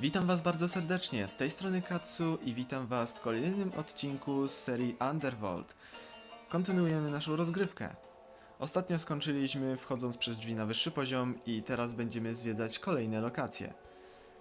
Witam Was bardzo serdecznie, z tej strony Katsu i witam Was w kolejnym odcinku z serii Underworld. Kontynuujemy naszą rozgrywkę. Ostatnio skończyliśmy wchodząc przez drzwi na wyższy poziom i teraz będziemy zwiedzać kolejne lokacje.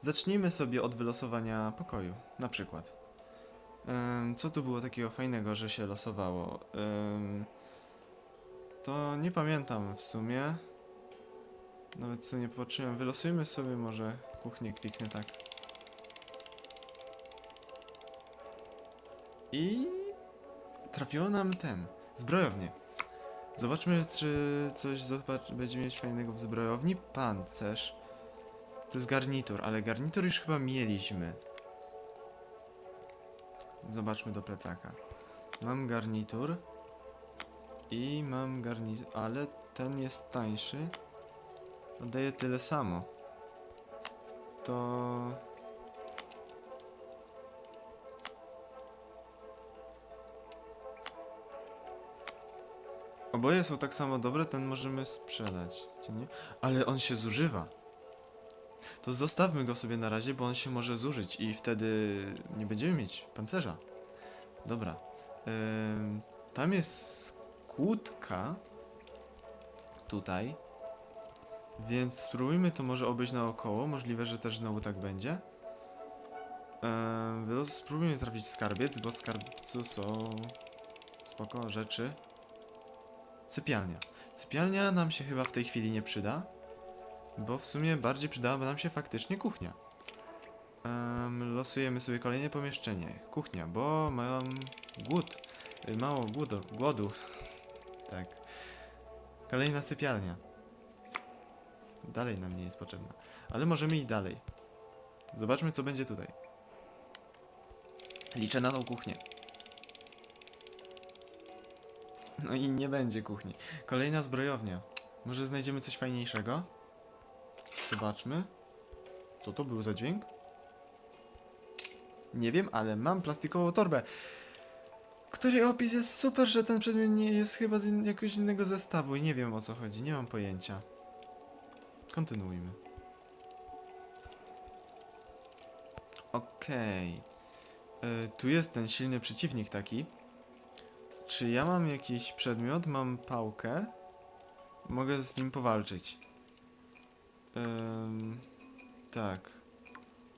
Zacznijmy sobie od wylosowania pokoju, na przykład. Co tu było takiego fajnego, że się losowało? Ym, to nie pamiętam w sumie. Nawet co nie popatrzyłem. Wylosujmy sobie może kuchnię kliknę tak. I trafiło nam ten. Zbrojownię. Zobaczmy, czy coś zobacz, będziemy mieć fajnego w zbrojowni. Pancerz. To jest garnitur, ale garnitur już chyba mieliśmy. Zobaczmy do plecaka. Mam garnitur. I mam garnitur, ale ten jest tańszy. Daje tyle samo. To... Oboje są tak samo dobre, ten możemy sprzedać, co nie? Ale on się zużywa. To zostawmy go sobie na razie, bo on się może zużyć i wtedy nie będziemy mieć pancerza. Dobra. Ym, tam jest kłódka. Tutaj. Więc spróbujmy to może obejść naokoło. Możliwe, że też znowu tak będzie. Eee, spróbujmy trafić skarbiec, bo w skarbcu są spoko rzeczy. Sypialnia. Sypialnia nam się chyba w tej chwili nie przyda, bo w sumie bardziej przydałaby nam się faktycznie kuchnia. Em, losujemy sobie kolejne pomieszczenie. Kuchnia, bo mam głód. Mało głodu. głodu. tak. Kolejna sypialnia. Dalej nam nie jest potrzebna. Ale możemy iść dalej. Zobaczmy, co będzie tutaj. Liczę na tą kuchnię. No i nie będzie kuchni. Kolejna zbrojownia. Może znajdziemy coś fajniejszego? Zobaczmy. Co to był za dźwięk? Nie wiem, ale mam plastikową torbę. Której opis jest super, że ten przedmiot nie jest chyba z in- jakiegoś innego zestawu i nie wiem o co chodzi, nie mam pojęcia. Kontynuujmy. Okej. Y, Tu jest ten silny przeciwnik taki. Czy ja mam jakiś przedmiot? Mam pałkę. Mogę z nim powalczyć. Ym, tak.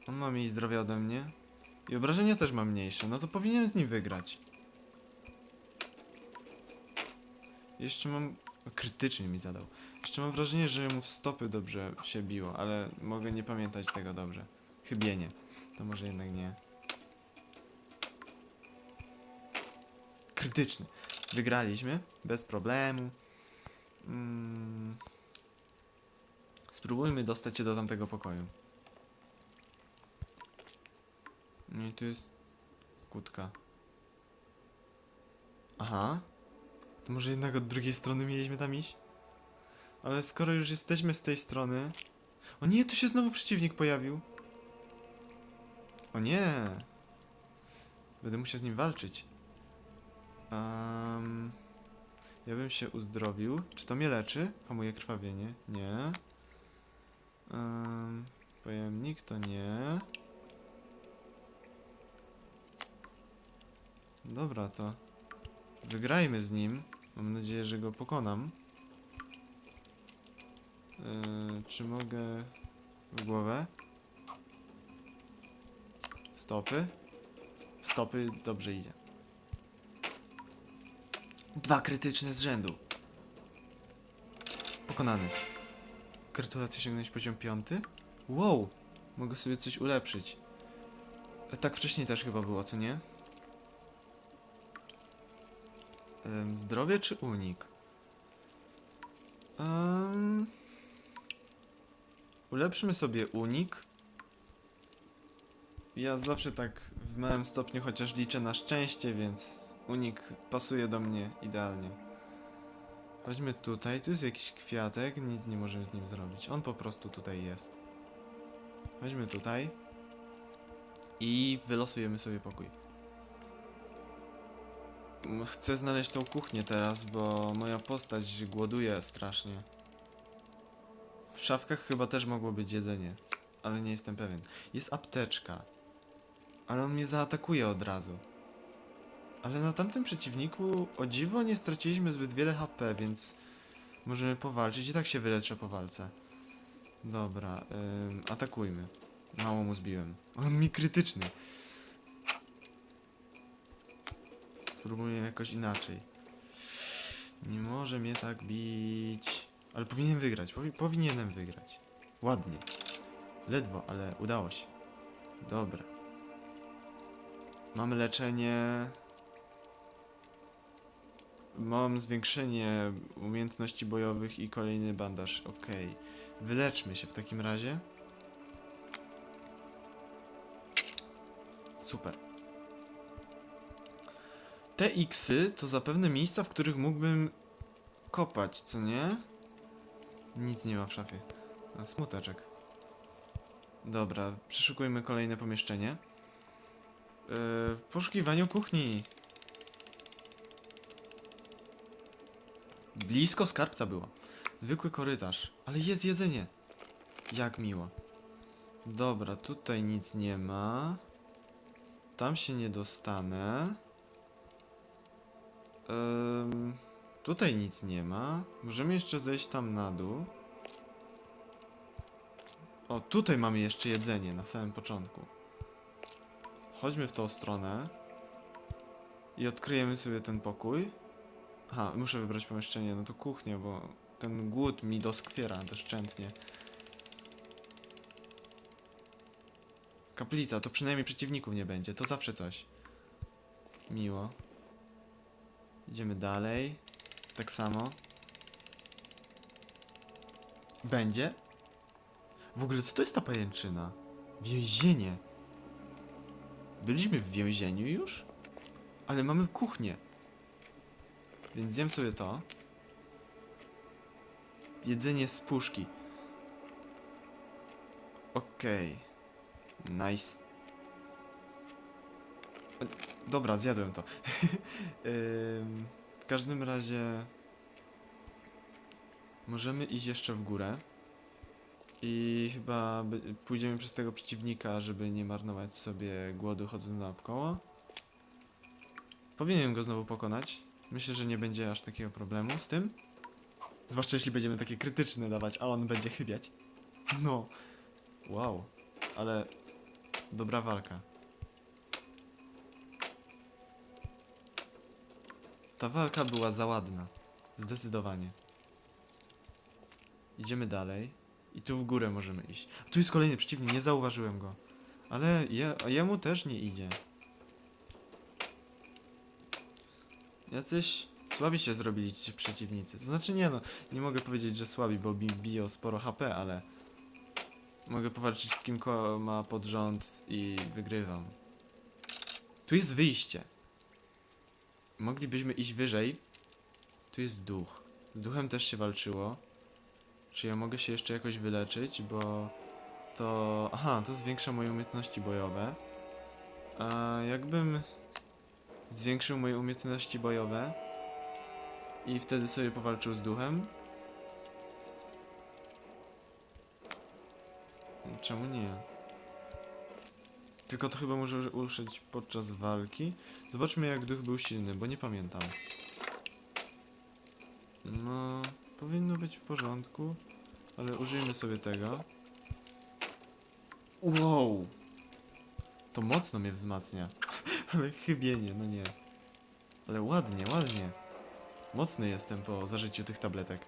On ma mniej zdrowia ode mnie. I obrażenia też ma mniejsze. No to powinienem z nim wygrać. Jeszcze mam... Krytycznie mi zadał. Jeszcze mam wrażenie, że mu w stopy dobrze się biło, ale mogę nie pamiętać tego dobrze. Chybienie. To może jednak nie. Krytyczny. Wygraliśmy. Bez problemu. Mm. Spróbujmy dostać się do tamtego pokoju. No i tu jest kłódka. Aha. To może jednak od drugiej strony mieliśmy tam iść? Ale skoro już jesteśmy z tej strony... O nie, tu się znowu przeciwnik pojawił. O nie. Będę musiał z nim walczyć. Um, ja bym się uzdrowił. Czy to mnie leczy? Hamuje krwawienie? Nie. Um, pojemnik to nie. Dobra, to wygrajmy z nim. Mam nadzieję, że go pokonam. Yy, czy mogę w głowę? Stopy? W stopy dobrze idzie. Dwa krytyczne z rzędu. Pokonany. Gratulacje osiągnąć poziom piąty? Wow! Mogę sobie coś ulepszyć. Tak wcześniej też chyba było, co nie? Em, zdrowie czy unik? Ulepszymy sobie unik. Ja zawsze tak w małym stopniu chociaż liczę na szczęście, więc unik pasuje do mnie idealnie. Chodźmy tutaj, tu jest jakiś kwiatek, nic nie możemy z nim zrobić. On po prostu tutaj jest. Chodźmy tutaj. I wylosujemy sobie pokój. Chcę znaleźć tą kuchnię teraz, bo moja postać głoduje strasznie. W szafkach chyba też mogło być jedzenie. ale nie jestem pewien. Jest apteczka, ale on mnie zaatakuje od razu. Ale na tamtym przeciwniku, o dziwo, nie straciliśmy zbyt wiele HP, więc możemy powalczyć. I tak się wyleczę po walce. Dobra, ym, atakujmy. Mało mu zbiłem. On mi krytyczny. Spróbuję jakoś inaczej. Nie może mnie tak bić. Ale powinien wygrać. Powi powinienem wygrać. Ładnie. Ledwo, ale udało się. Dobra. Mamy leczenie. Mam zwiększenie umiejętności bojowych i kolejny bandaż. Okej. Wyleczmy się w takim razie. Super. Te X-y to zapewne miejsca, w których mógłbym kopać, co nie? Nic nie ma w szafie. A, smuteczek. Dobra, przeszukujmy kolejne pomieszczenie. Yy, w poszukiwaniu kuchni. Blisko skarbca było. Zwykły korytarz, ale jest jedzenie. Jak miło. Dobra, tutaj nic nie ma. Tam się nie dostanę. Tutaj nic nie ma. Możemy jeszcze zejść tam na dół. O, tutaj mamy jeszcze jedzenie na samym początku. Chodźmy w tą stronę. I odkryjemy sobie ten pokój. Aha, muszę wybrać pomieszczenie, no to kuchnię, bo ten głód mi doskwiera doszczętnie. Kaplica, to przynajmniej przeciwników nie będzie, to zawsze coś. Miło. Idziemy dalej. Tak samo. Będzie? W ogóle co to jest ta pajęczyna? Więzienie. Byliśmy w więzieniu już? Ale mamy kuchnię. Więc zjem sobie to. Jedzenie z puszki. Okej. Nice. Dobra, zjadłem to. W każdym razie możemy iść jeszcze w górę. I chyba pójdziemy przez tego przeciwnika, żeby nie marnować sobie głodu chodząc naokoło. Powinienem go znowu pokonać. Myślę, że nie będzie aż takiego problemu z tym. Zwłaszcza jeśli będziemy takie krytyczne dawać, a on będzie chybiać. No. Wow. Ale dobra walka. Ta walka była za ładna. Zdecydowanie. Idziemy dalej. I tu w górę możemy iść. Tu jest kolejny przeciwnik, nie zauważyłem go. Ale je, jemu też nie idzie. Jacyś słabi się zrobili ci przeciwnicy. To znaczy nie no, nie mogę powiedzieć, że słabi, bo bi biją sporo HP, ale mogę powalczyć z kim ma pod rząd i wygrywam. Tu jest wyjście. Moglibyśmy iść wyżej. Tu jest duch. Z duchem też się walczyło. Czy ja mogę się jeszcze jakoś wyleczyć, bo to... Aha, to zwiększa moje umiejętności bojowe. A jakbym zwiększył moje umiejętności bojowe i wtedy sobie powalczył z duchem? Czemu nie? Tylko to chyba może użyć podczas walki. Zobaczmy jak duch był silny, bo nie pamiętam. No, powinno być w porządku, ale użyjmy sobie tego. Wow! To mocno mnie wzmacnia. ale chybienie, no nie. Ale ładnie, ładnie. Mocny jestem po zażyciu tych tabletek.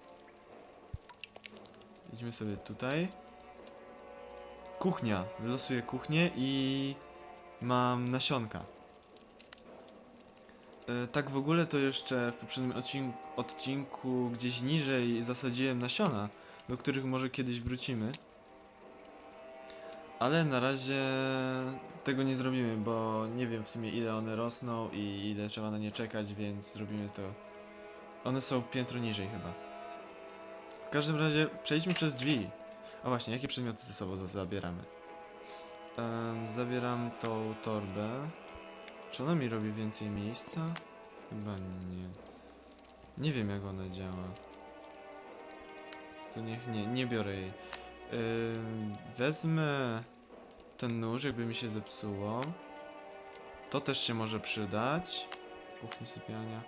Idźmy sobie tutaj. Kuchnia. Wylosuję kuchnię i mam nasionka. E, tak w ogóle to jeszcze w poprzednim odcinku, odcinku gdzieś niżej zasadziłem nasiona, do których może kiedyś wrócimy. Ale na razie tego nie zrobimy, bo nie wiem w sumie ile one rosną i ile trzeba na nie czekać, więc zrobimy to. One są piętro niżej chyba. W każdym razie przejdźmy przez drzwi. A właśnie, jakie przedmioty ze sobą za- zabieramy? Em, zabieram tą torbę. Czy ona mi robi więcej miejsca? Chyba nie. Nie wiem jak ona działa. To niech nie, nie biorę jej. Wezmę ten nóż, jakby mi się zepsuło. To też się może przydać. Kuchni, sypialnia.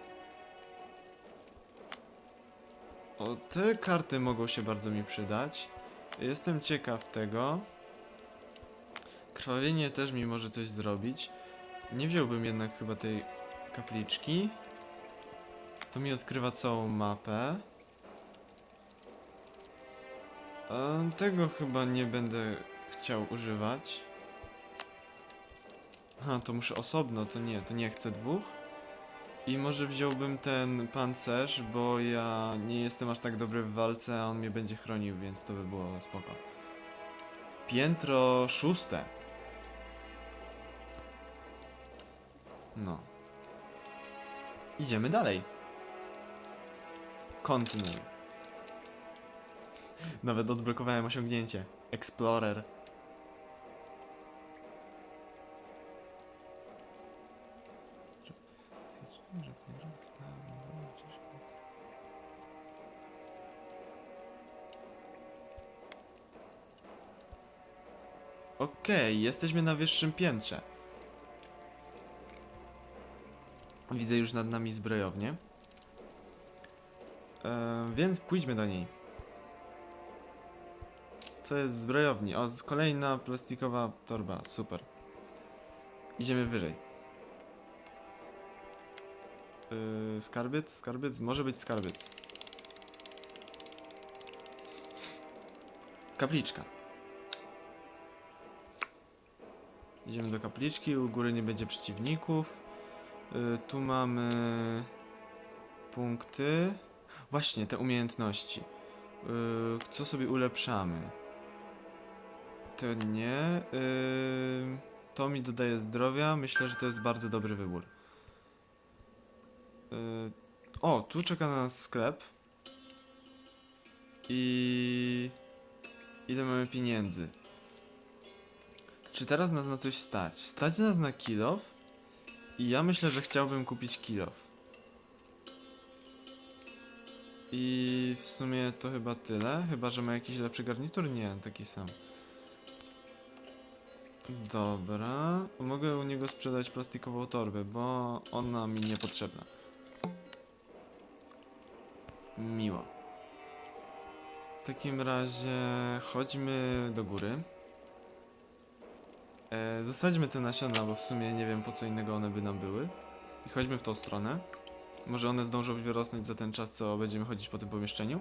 O, te karty mogą się bardzo mi przydać. Jestem ciekaw tego. Krwawienie też mi może coś zrobić. Nie wziąłbym jednak chyba tej kapliczki. To mi odkrywa całą mapę. E, Tego chyba nie będę chciał używać. Aha, to muszę osobno, to nie, to nie chcę dwóch. I może wziąłbym ten pancerz, bo ja nie jestem aż tak dobry w walce, a on mnie będzie chronił, więc to by było spoko. Piętro szóste. No. Idziemy dalej. Kontynuuj. Nawet odblokowałem osiągnięcie. Explorer. Okej, jesteśmy na wyższym piętrze. Widzę już nad nami zbrojownię. E, więc pójdźmy do niej. Co jest w zbrojowni? O, kolejna plastikowa torba. Super. Idziemy wyżej. Yy, skarbiec? Skarbiec? Może być skarbiec. Kapliczka. Idziemy do kapliczki, u góry nie będzie przeciwników. Yy, tu mamy punkty. Właśnie, te umiejętności. Yy, co sobie ulepszamy? To nie. Yy, to mi dodaje zdrowia. Myślę, że to jest bardzo dobry wybór. Yy, o, tu czeka na nas sklep. I. Ile mamy pieniędzy? Czy teraz nas na coś stać? Stać nas na kilof? I ja myślę, że chciałbym kupić kilof. I w sumie to chyba tyle. Chyba, że ma jakiś lepszy garnitur? Nie, taki sam. Dobra. Mogę u niego sprzedać plastikową torbę, bo ona mi niepotrzebna. Miło. W takim razie chodźmy do góry. E, zasadźmy te nasiona, bo w sumie nie wiem po co innego one by nam były. I chodźmy w tą stronę. Może one zdążą wyrosnąć za ten czas, co będziemy chodzić po tym pomieszczeniu.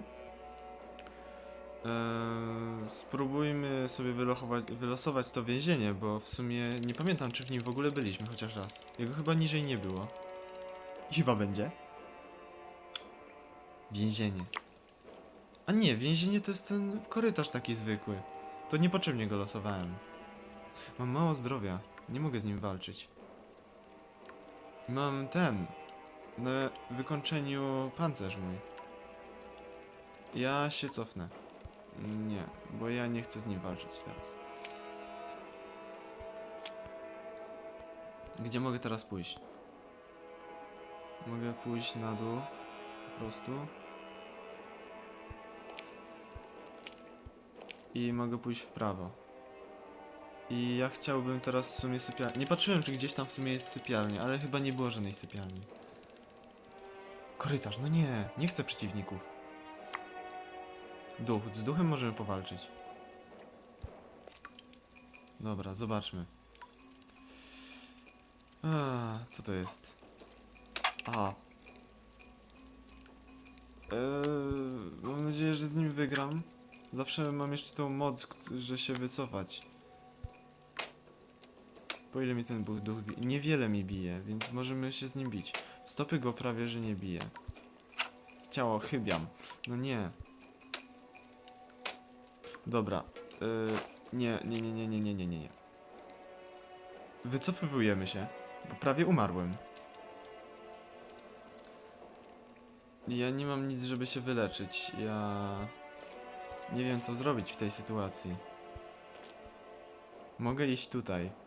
Eee, spróbujmy sobie wylosować to więzienie, bo w sumie nie pamiętam, czy w nim w ogóle byliśmy chociaż raz. Jego chyba niżej nie było. Chyba będzie. Więzienie. A nie, więzienie to jest ten korytarz taki zwykły. To niepotrzebnie go losowałem. Mam mało zdrowia. Nie mogę z nim walczyć. Mam ten. Na wykończeniu pancerz mój. Ja się cofnę. Nie, bo ja nie chcę z nim walczyć teraz. Gdzie mogę teraz pójść? Mogę pójść na dół. Po prostu. I mogę pójść w prawo. I ja chciałbym teraz w sumie sypialnię. Nie patrzyłem, czy gdzieś tam w sumie jest sypialnia, ale chyba nie było żadnej sypialni. Korytarz, no nie, nie chcę przeciwników. Duch, z duchem możemy powalczyć. Dobra, zobaczmy. A, co to jest? A. Eee, mam nadzieję, że z nim wygram. Zawsze mam jeszcze tą moc, że się wycofać. Po ile mi ten duch bije? Niewiele mi bije, więc możemy się z nim bić. W stopy go prawie, że nie bije. W ciało chybiam. No nie. Dobra. Y, nie, nie, nie, nie, nie, nie, nie, nie. Wycofywujemy się, bo prawie umarłem. Ja nie mam nic, żeby się wyleczyć. Ja... Nie wiem, co zrobić w tej sytuacji. Mogę iść tutaj.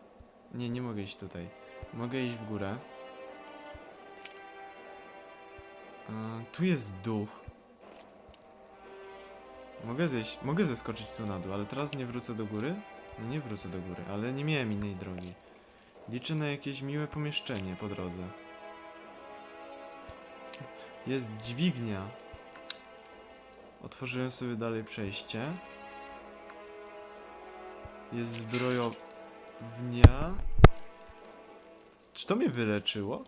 Nie, nie mogę iść tutaj. Mogę iść w górę. Yy, tu jest duch. Mogę zejść, mogę zeskoczyć tu na dół, ale teraz nie wrócę do góry? No nie wrócę do góry, ale nie miałem innej drogi. Liczę na jakieś miłe pomieszczenie po drodze. Jest dźwignia. Otworzyłem sobie dalej przejście. Jest zbrojownia. Czy to mnie wyleczyło?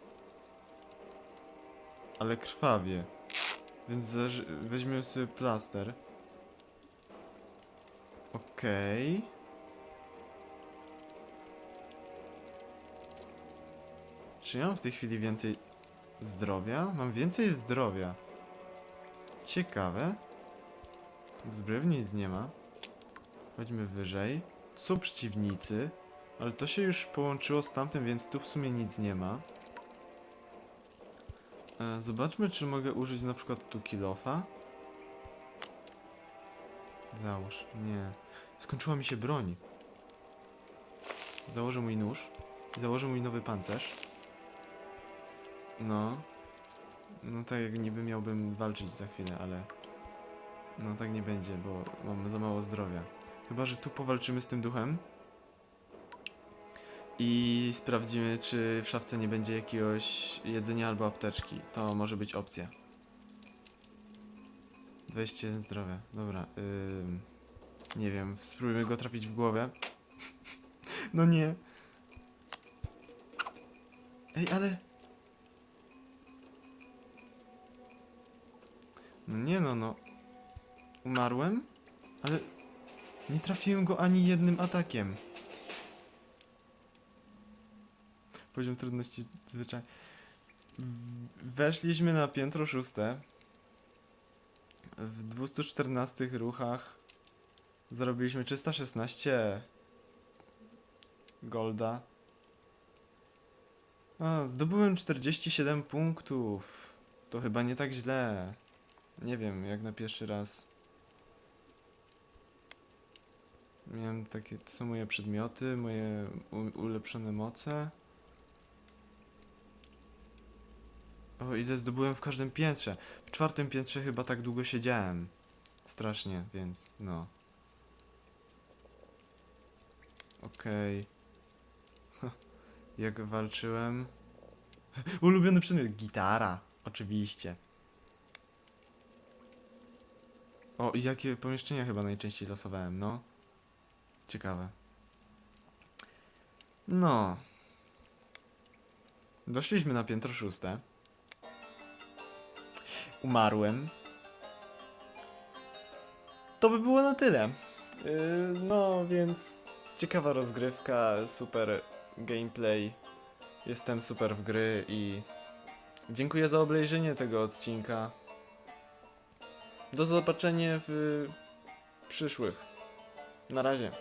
Ale krwawie. Więc weźmiemy sobie plaster. Okej. Czy ja mam w tej chwili więcej zdrowia? Mam więcej zdrowia. Ciekawe. W zbrojowni nic nie ma. Chodźmy wyżej. Są przeciwnicy, ale to się już połączyło z tamtym, więc tu w sumie nic nie ma. E, zobaczmy, czy mogę użyć na przykład tu kilofa. Załóż. Nie. Skończyła mi się broń. Założę mój nóż. Założę mój nowy pancerz. No. No tak jak niby miałbym walczyć za chwilę, ale... No tak nie będzie, bo mam za mało zdrowia. Chyba, że tu powalczymy z tym duchem. I sprawdzimy, czy w szafce nie będzie jakiegoś jedzenia albo apteczki. To może być opcja. 21 zdrowia. Dobra. Nie wiem, spróbujmy go trafić w głowę. no nie. Ej, ale... No nie no, no. Umarłem? Ale nie trafiłem go ani jednym atakiem. Poziom trudności zwyczaj. Weszliśmy na piętro szóste. W 214 ruchach zarobiliśmy 316 golda. A, zdobyłem 47 punktów. To chyba nie tak źle. Nie wiem, jak na pierwszy raz. Miałem takie, to są moje przedmioty, moje ulepszone moce. O, ile zdobyłem w każdym piętrze. W czwartym piętrze chyba tak długo siedziałem. Strasznie, więc no. Okej. Jak walczyłem. Ulubiony przedmiot. Gitara. Oczywiście. O, i jakie pomieszczenia chyba najczęściej losowałem, no. Ciekawe. No. Doszliśmy na piętro szóste. Umarłem. To by było na tyle. Yy, no, więc ciekawa rozgrywka, super gameplay. Jestem super w gry i dziękuję za obejrzenie tego odcinka. Do zobaczenia w przyszłych. Na razie.